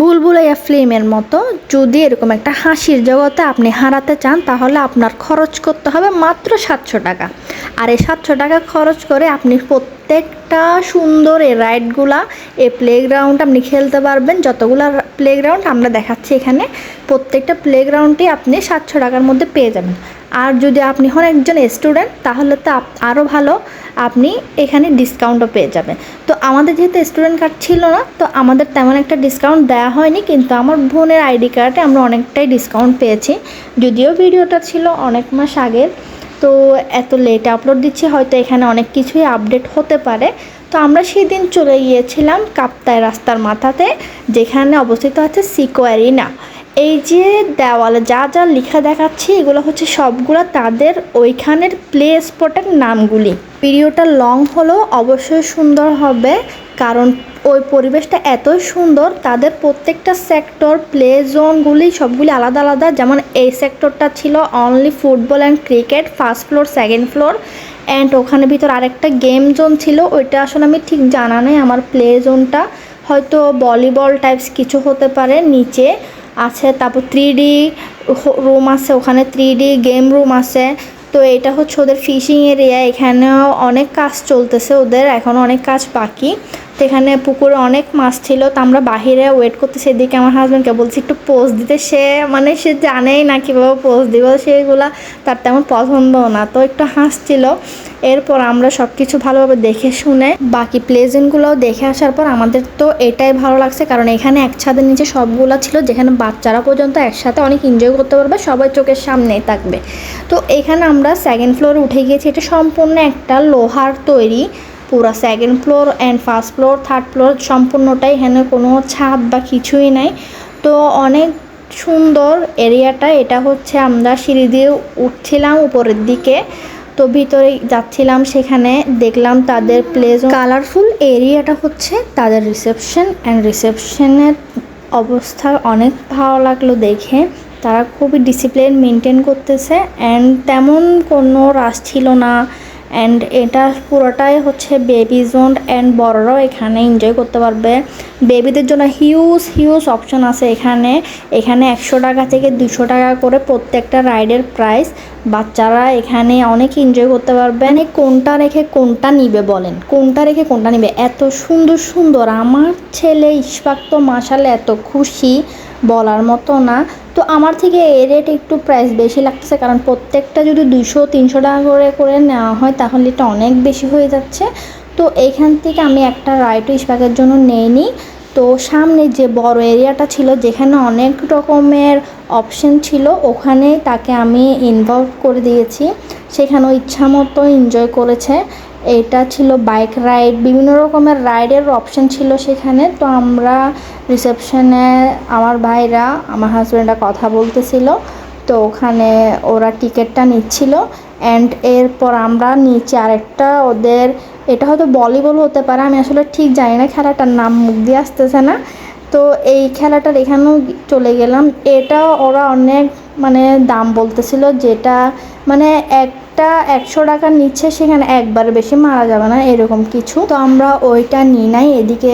বুলবুলাইয়া ফ্লেমের মতো যদি এরকম একটা হাসির জগতে আপনি হারাতে চান, তাহলে আপনার খরচ করতে হবে মাত্র সাতশো টাকা। আর এই সাতশো টাকা খরচ করে আপনি প্রত্যেকটা সুন্দর এই রাইডগুলা, এই প্লেগ্রাউন্ড আপনি খেলতে পারবেন। যতগুলো প্লেগ্রাউন্ড আমরা দেখাচ্ছি এখানে, প্রত্যেকটা প্লেগ্রাউন্ডে আপনি সাতশো টাকার মধ্যে পেয়ে যাবেন। আর যদি আপনি হন একজন স্টুডেন্ট তাহলে তো আরও ভালো, আপনি এখানে ডিসকাউন্টও পেয়ে যাবেন। তো আমাদের যেহেতু স্টুডেন্ট কার্ড ছিল না, তো আমাদের তেমন একটা ডিসকাউন্ট দেওয়া হয়নি, কিন্তু আমার বোনের আইডি কার্ডে আমরা অনেকটাই ডিসকাউন্ট পেয়েছি। যদিও ভিডিওটা ছিল অনেক মাস আগের তো এত লেট আপলোড দিচ্ছি, হয়তো এখানে অনেক কিছুই আপডেট হতে পারে। তো আমরা সেদিন চলে গিয়েছিলাম কাপ্তায় রাস্তার মাথাতে, যেখানে অবস্থিত আছে সিকোয়ারিনা এই যে দেওয়ালে যা যা লেখা দেখাচ্ছি, এগুলো হচ্ছে সবগুলো তাদের ওইখানের প্লে স্পটের নামগুলি। ভিডিওটা লং হলেও অবশ্যই সুন্দর হবে, কারণ ওই পরিবেশটা এতই সুন্দর, তাদের প্রত্যেকটা সেক্টর প্লে জোনগুলি সবগুলি আলাদা আলাদা। যেমন এই সেক্টরটা ছিল only football and cricket first floor second floor and ওখানে ভিতর আরেকটা গেম জোন ছিল, ওইটা আসলে আমি ঠিক জানা নেই আমার প্লে জোনটা হয়তো ভলিবল টাইপস কিছু হতে পারে, নিচে আছে, তারপর থ্রি ডি রুম আছে, ওখানে থ্রি ডি গেম রুম আছে। তো এটা হচ্ছে ওদের ফিশিং এরিয়া এখানেও অনেক কাজ চলতেছে ওদের এখনও অনেক কাজ বাকি। তো এখানে পুকুরে অনেক মাছ ছিল, তো আমরা বাহিরে ওয়েট করতে সেদিকে আমার হাজব্যান্ডকে বলছি, একটু পোজ দিতে। সে মানে সে জানেই না কীভাবে পোজ দিব সেগুলা তার তেমন পছন্দও না। তো একটু হাসছিল। এরপর আমরা সব কিছু ভালোভাবে দেখে শুনে বাকি প্লেজেন্টগুলোও দেখে আসার পর আমাদের তো এটাই ভালো লাগছে, কারণ এখানে এক ছাদের নিচে সবগুলো ছিল, যেখানে বাচ্চারা পর্যন্ত একসাথে অনেক এনজয় করতে পারবে, সবাই চোখের সামনেই থাকবে। তো এখানে আমরা সেকেন্ড ফ্লোরে উঠে গিয়েছি, এটা সম্পূর্ণ একটা লোহার তৈরি। পুরো second floor and first floor third floor সম্পূর্ণটাই এখানে কোনো ছাদ বা কিছুই নাই। তো অনেক সুন্দর এরিয়াটা এটা হচ্ছে আমরা সিঁড়ি দিয়ে উঠছিলাম উপরের দিকে। তো ভিতরে যাচ্ছিলাম সেখানে, দেখলাম তাদের প্লেস কালারফুল এরিয়াটা হচ্ছে তাদের রিসেপশন অ্যান্ড রিসেপশনের অবস্থা অনেক ভালো লাগল দেখে। তারা খুবই ডিসিপ্লিন মেনটেন করতেছে অ্যান্ড তেমন কোনো রাশ ছিল না। অ্যান্ড এটা পুরোটাই হচ্ছে বেবি জোন অ্যান্ড বড়রাও এখানে এনজয় করতে পারবে। বেবিদের জন্য হিউজ হিউজ অপশন আছে এখানে। এখানে একশো টাকা থেকে দুশো টাকা করে প্রত্যেকটা রাইডের প্রাইস বাচ্চারা এখানে অনেক এনজয় করতে পারবে। মানে কোনটা রেখে কোনটা নিবে বলেন? কোনটা রেখে কোনটা নিবে? এত সুন্দর সুন্দর। আমার ছেলে ইশফাক তো মাসালে এত খুশি। বলার মতো না। তো আমার থেকে এ রেট একটু প্রাইস বেশি লাগতেছে, কারণ প্রত্যেকটা যদি দুশো তিনশো টাকা করে করে নেওয়া হয়, তাহলে এটা অনেক বেশি হয়ে যাচ্ছে। তো এইখান থেকে আমি একটা রাইটো ইস্পাকের জন্য নেইনি তো সামনে যে বড় এরিয়াটা ছিল, যেখানে অনেক রকমের অপশন ছিল, ওখানে তাকে আমি ইনভলভ করে দিয়েছি। সেখানেও ইচ্ছা মতো এনজয় করেছে। এটা ছিল বাইক রাইড বিভিন্ন রকমের রাইডের অপশন ছিল সেখানে। তো আমরা রিসেপশনে আমার ভাইরা, আমার হাজব্যান্ডরা কথা বলতেছিল। তো ওখানে ওরা টিকিটটা নিচ্ছিল অ্যান্ড এরপর আমরা নিচে আরেকটা ওদের, এটা হয়তো ভলিবল হতে পারে, আমি আসলে ঠিক জানি না, খেলাটার নাম মুখ দিয়ে আসতেছে না। তো এই খেলাটার এখানেও চলে গেলাম। এটা ওরা অনেক মানে দাম বলতেছিল, যেটা মানে একটা একশো টাকার নিচ্ছে সেখানে একবার বেশি মারা যাবে না, এরকম কিছু। তো আমরা ওইটা নিই নাই, এদিকে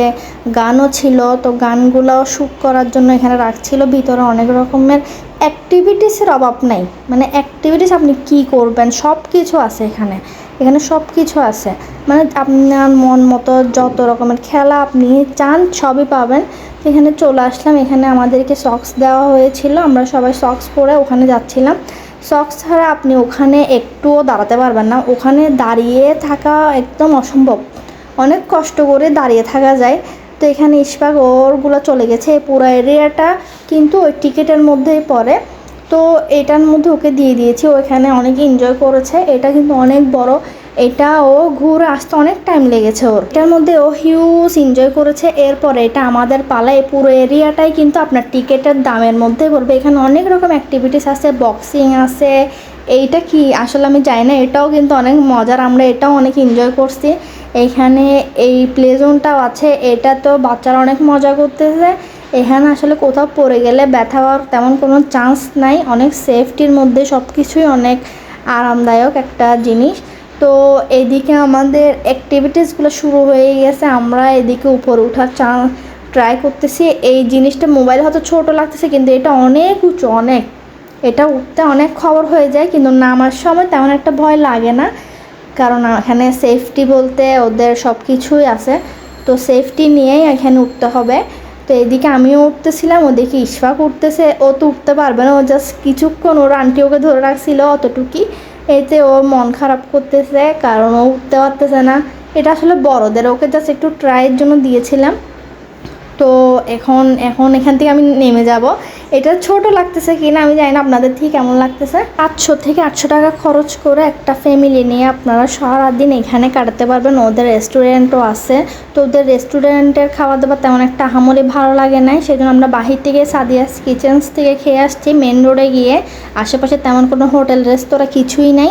গানও ছিল, তো গানগুলো শ্যুট করার জন্য এখানে রাখছিল, ভিতরে অনেক রকমের অ্যাক্টিভিটিসের অভাব নাই। মানে অ্যাক্টিভিটিস আপনি কি করবেন সব কিছু আছে এখানে। এখানে সব কিছু আছে। মানে আপনার মন মতো যত রকমের খেলা আপনি চান, সবই পাবেন। এখানে চলে আসলাম, এখানে আমাদেরকে সক্স দেওয়া হয়েছিল, আমরা সবাই সক্স পরে ওখানে যাচ্ছিলাম। সক্স ছাড়া আপনি ওখানে একটুও দাঁড়াতে পারবেন না। ওখানে দাঁড়িয়ে থাকা একদম অসম্ভব। অনেক কষ্ট করে দাঁড়িয়ে থাকা যায়। তো এখানে ইস্পাক ওরগুলো চলে গেছে। পুরো এরিয়াটা কিন্তু ওই টিকিটের মধ্যেই পড়ে। তো এটার মধ্যে ওকে দিয়ে দিয়েছি। ওইখানে অনেক এনজয় করেছে। এটা কিন্তু অনেক বড় এটা ও ঘুরে আসতে অনেক টাইম লেগেছে ওর। এটার মধ্যে ও হিউজ এনজয় করেছে। এরপরে এটা আমাদের পালা, এই পুরো এরিয়াটাই কিন্তু আপনার টিকিটের দামের মধ্যে পড়বে। এখানে অনেক রকম অ্যাক্টিভিটিস আছে বক্সিং আছে, এইটা কি? আসলে আমি জানি না, এটাও কিন্তু অনেক মজার। আমরা এটাও অনেক এনজয় করছি। এইখানে এই প্লে জোনটাও আছে। এটা তো বাচ্চারা অনেক মজা করতেছে। এখানে আসলে কোথাও পড়ে গেলে ব্যথা হওয়ার তেমন কোনো চান্স নাই। অনেক সেফটির মধ্যে সব কিছুই অনেক আরামদায়ক একটা জিনিস। তো এদিকে আমাদের অ্যাক্টিভিটিসগুলো শুরু হয়ে গেছে। আমরা এদিকে উপরে ওঠার চা ট্রাই করতেছি। এই জিনিসটা মোবাইল হয়তো ছোট লাগতেছে, কিন্তু এটা অনেক উঁচু, অনেক। এটা উঠতে অনেক খবর হয়ে যায়, কিন্তু নামার সময় তেমন একটা ভয় লাগে না। কারণ এখানে সেফটি বলতে ওদের সব কিছুই আছে। তো সেফটি নিয়েই এখানে উঠতে হবে। তো এদিকে আমিও উঠতেছিলাম, ওদিকে ইশফাক উঠতেছে। ও তো উঠতে পারবে না, ও জাস্ট কিছুক্ষণ ওর আন্টি ওকে ধরে রাখছিল অতটুকুই। এতে ও মন খারাপ করতেছে, কারণ ও উঠতে পারতেছে না। এটা আসলে বড়দের, ওকে জাস্ট একটু ট্রাইয়ের জন্য দিয়েছিলাম। তো এখন এখন এখান থেকে আমি নেমে যাব। এটা ছোট লাগতেছে কি না আমি জানি না, আপনাদের ঠিক কেমন লাগতেছে? পাঁচশো থেকে আটশো টাকা খরচ করে একটা ফ্যামিলি নিয়ে আপনারা সারাদিন এখানে কাটাতে পারবেন। ওদের রেস্টুরেন্টও আছে। তো ওদের রেস্টুরেন্টের খাবার দাবার তেমন একটা আহামরি ভালো লাগে নাই। সেই জন্য আমরা বাহির থেকে সাদিয়াস কিচেন্স থেকে খেয়ে আসছি। মেন রোডে গিয়ে আশেপাশে তেমন কোনো হোটেল রেস্তোরাঁ কিছুই নাই।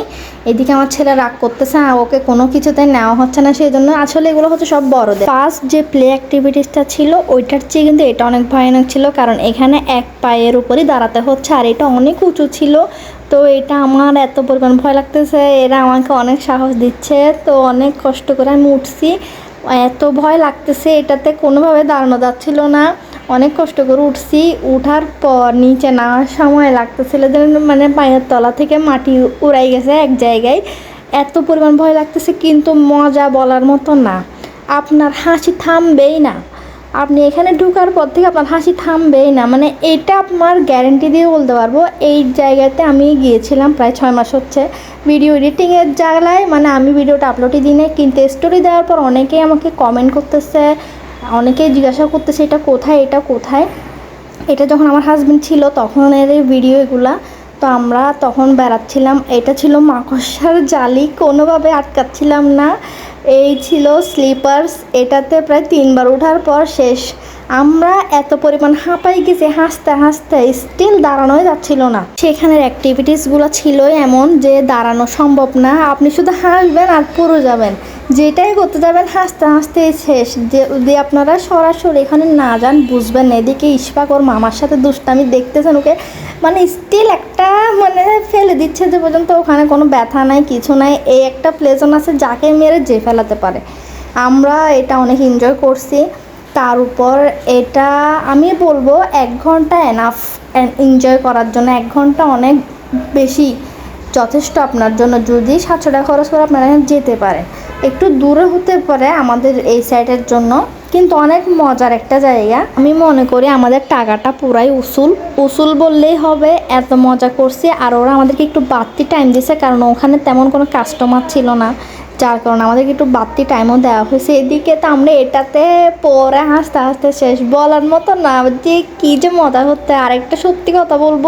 এদিকে আমার ছেলে রাগ করতেছে ওকে কোনো কিছুতে নেওয়া হচ্ছে না। সেই জন্য আসলে এগুলো হচ্ছে সব বড়দের। ফার্স্ট যে প্লে অ্যাক্টিভিটিসটা ছিল ওইটার চেয়ে কিন্তু এটা অনেক ভয়ানক ছিল, কারণ এখানে এক পায়ের উপরই দাঁড়াতে হচ্ছে, আর এটা অনেক উঁচু ছিল। তো এটা আমার এত পরিমাণ ভয় লাগতেছে, এরা আমাকে অনেক সাহস দিচ্ছে, তো অনেক কষ্ট করে আমি উঠছি। এত ভয় লাগতেছে, এটাতে কোনোভাবে দাঁড়ানো যাচ্ছিল না। অনেক কষ্ট করে উঠছি, উঠার পর নিচে নামার সময় লাগতেছিল যে মানে পায়ের তলা থেকে মাটি উড়াই গেছে এক জায়গায়। এত পরিমাণ ভয় লাগতেছে, কিন্তু মজা বলার মতো না। আপনার হাসি থামবেই না। আপনি এখানে ঢুকার পর থেকে আপনার হাসি থামবেই না। মানে এটা আপনার গ্যারেন্টি দিয়ে বলতে পারব, এই জায়গাতে আমি গিয়েছিলাম প্রায় ছয় মাস হচ্ছে ভিডিও এডিটিংয়ের জায়গায় মানে আমি ভিডিওটা আপলোডই দিই নাই, কিন্তু স্টোরি দেওয়ার পর অনেকেই আমাকে কমেন্ট করতেছে, অনেকেই জিজ্ঞাসা করতেছে, এটা কোথায়? এটা কোথায়? এটা যখন আমার হাজব্যান্ড ছিল তখন এর ভিডিও এগুলা। তো আমরা তখন বেড়াচ্ছিলাম, এটা ছিল মাকড়সার জালি, কোনোভাবে আটকাচ্ছিলাম না। এই ছিল স্লিপার্স এটাতে প্রায় তিনবার ওঠার পর শেষ। আমরা এত পরিমাণ হাঁপাই গেছি, হাসতে হাসতে স্টিল দাঁড়ানোই যাচ্ছিল না। সেখানের অ্যাক্টিভিটিসগুলো ছিলই এমন যে দাঁড়ানো সম্ভব না। আপনি শুধু হাসবেন আর পুরো যাবেন। যেটাই করতে যাবেন, হাসতে হাসতে শেষ। যে যদি আপনারা সরাসরি এখানে না যান, বুঝবেন এদিকে ইশফাক ওর মামার সাথে দুষ্টামি দেখতেছেন ওকে। মানে স্টিল একটা মানে ফেলে দিচ্ছে যে পর্যন্ত ওখানে কোনো ব্যথা নাই, কিছু নাই। এই একটা প্লেজন আছে যাকে মেরে যে ফেলাতে পারে। আমরা এটা অনেক এনজয় করছি। তার উপর এটা আমি বলব এক ঘণ্টা এনাফ এনজয় করার জন্য। এক ঘণ্টা অনেক বেশি যথেষ্ট আপনার জন্য। যদি সাতশো টাকা খরচ করে আপনারা যেতে পারেন একটু দূরে হতে পারে আমাদের এই সাইডের জন্য। কিন্তু অনেক মজার একটা জায়গা। আমি মনে করি আমাদের টাকাটা পুরাই উসুল। উসুল বললেই হবে, এত মজা করছি। আর ওরা আমাদেরকে একটু বাড়তি টাইম দিছে, কারণ ওখানে তেমন কোনো কাস্টমার ছিল না। যার কারণে আমাদেরকে একটু বাড়তি টাইমও দেওয়া হয়েছে। এদিকে তো আমরা এটাতে পরে হাসতে হাসতে শেষ। বলার মতো না যে কী যে মজা হচ্ছে। আরেকটা সত্যি কথা বলব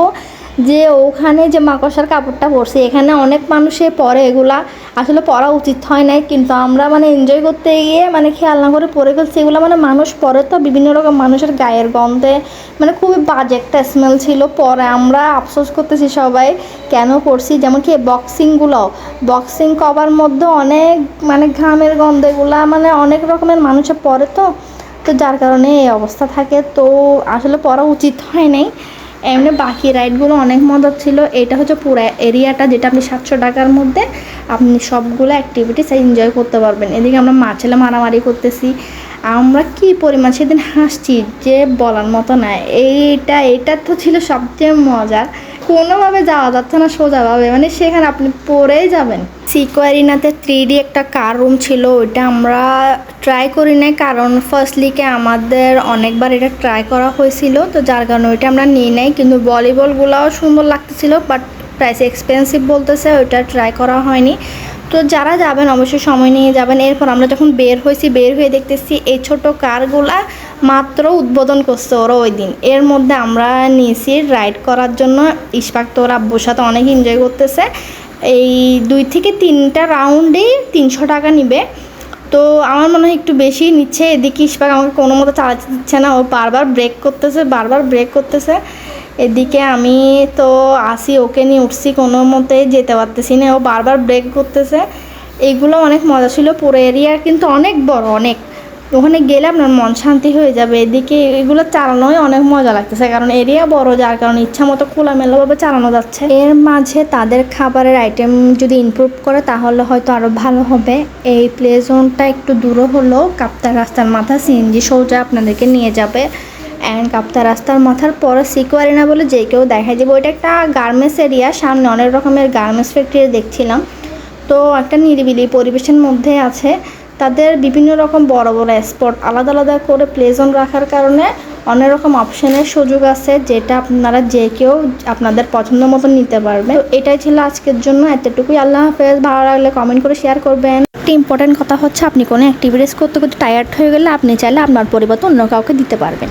যে ওখানে যে মাকড়সার কাপড়টা পরছে, এখানে অনেক মানুষে পরে এগুলা। আসলে পরা উচিত হয় নাই, কিন্তু আমরা মানে এনজয় করতে গিয়ে মানে খেয়াল না করে পরে ফেলছি। এগুলো মানে মানুষ পরে তো বিভিন্ন রকম মানুষের গায়ের গন্ধে মানে খুবই বাজে একটা স্মেল ছিল পরে। আমরা আফসোস করতেছি সবাই, কেন করছি যেমন কি বক্সিংগুলো বক্সিং কভার মধ্যে অনেক মানে ঘামের গন্ধেগুলা মানে অনেক রকমের মানুষের পরে তো। তো যার কারণে এই অবস্থা থাকে। তো আসলে পরা উচিত হয় নাই। এমনি বাকি রাইডগুলো অনেক মজার ছিল। এটা হচ্ছে পুরো এরিয়াটা যেটা আপনি সাতশো টাকার মধ্যে আপনি সবগুলো অ্যাক্টিভিটিস এনজয় করতে পারবেন। এদিকে আমরা মা ছেলে মারামারি করতেছি। আমরা কি পরিমাণ সেদিন হাসছি যে বলার মতো না এইটা এটা তো ছিল সবচেয়ে মজার। কোনোভাবে যাওয়া যাচ্ছে না সোজাভাবে। মানে সেখানে আপনি পড়েই যাবেন। সিকোয়ারিনাতে থ্রি ডি একটা কার রুম ছিল, ওইটা আমরা ট্রাই করি নাই কারণ ফার্স্টলিকে আমাদের অনেকবার এটা ট্রাই করা হয়েছিল, তো যার কারণে ওইটা আমরা নিই নাই। কিন্তু ভলিবলগুলোও সুন্দর লাগতেছিল বাট প্রাইস এক্সপেন্সিভ বলতেছে, ওইটা ট্রাই করা হয়নি। তো যারা যাবেন, অবশ্যই সময় নিয়ে যাবেন। এরপর আমরা যখন বের হয়েছি, বের হয়ে দেখতেছি এই ছোট কারগুলা মাত্র উদ্বোধন করছে ওরা ওই দিন। এর মধ্যে আমরা নিয়েছি রাইড করার জন্য। ইস্পাক তো ওর আব্বুর সাথে অনেক এনজয় করতেছে। এই দুই থেকে তিনটা রাউন্ডেই তিনশো টাকা নিবে। তো আমার মনে হয় একটু বেশি নিচ্ছে। এদিকে ইস্পাক আমাকে কোনো মতো চালাতে দিচ্ছে না। ও বারবার ব্রেক করতেছে, বারবার ব্রেক করতেছে। এদিকে আমি তো আসি, ওকে নিয়ে উঠছি, কোনো মতে যেতে পারতেছি না। ও বারবার ব্রেক করতেছে। এইগুলো অনেক মজা ছিল। পুরো এরিয়া কিন্তু অনেক বড়, অনেক। ওখানে গেলে আপনার মন শান্তি হয়ে যাবে। এদিকে এগুলো চালানোই অনেক মজা লাগতেছে, কারণ এরিয়া বড়, যার কারণে ইচ্ছা মতো খোলামেলাভাবে চালানো যাচ্ছে। এর মাঝে তাদের খাবারের আইটেম যদি ইমপ্রুভ করে, তাহলে হয়তো আরও ভালো হবে। এই প্লে জোনটা একটু দূরও হলেও কাপ্তার রাস্তার মাথা সিএনজি সোজা আপনাদেরকে নিয়ে যাবে। অ্যান্ড কাপ্তা রাস্তার মাথার পরে সিকোয়ারিনা বলে যে কেউ দেখাই দেবো ওইটা একটা গার্মেন্টস এরিয়া সামনে অনেক রকমের গার্মেন্টস ফ্যাক্টরি দেখছিলাম। তো একটা নিরিবিলি পরিবেশের মধ্যে আছে। তাদের বিভিন্ন রকম বড় বড় স্পট আলাদা আলাদা করে প্লেজন রাখার কারণে অনেক রকম অপশানের সুযোগ আছে যেটা আপনারা যে কেউ আপনাদের পছন্দ মতো নিতে পারবে। তো এটাই ছিল আজকের জন্য। এতটুকুই আল্লাহ হাফেজ। ভালো লাগলে কমেন্ট করে শেয়ার করবেন। একটি ইম্পর্টেন্ট কথা হচ্ছে আপনি কোনো অ্যাক্টিভিটিস করতে করতে টায়ার্ড হয়ে গেলে আপনি চাইলে আপনার পরিবর্তন অন্য কাউকে দিতে পারবেন।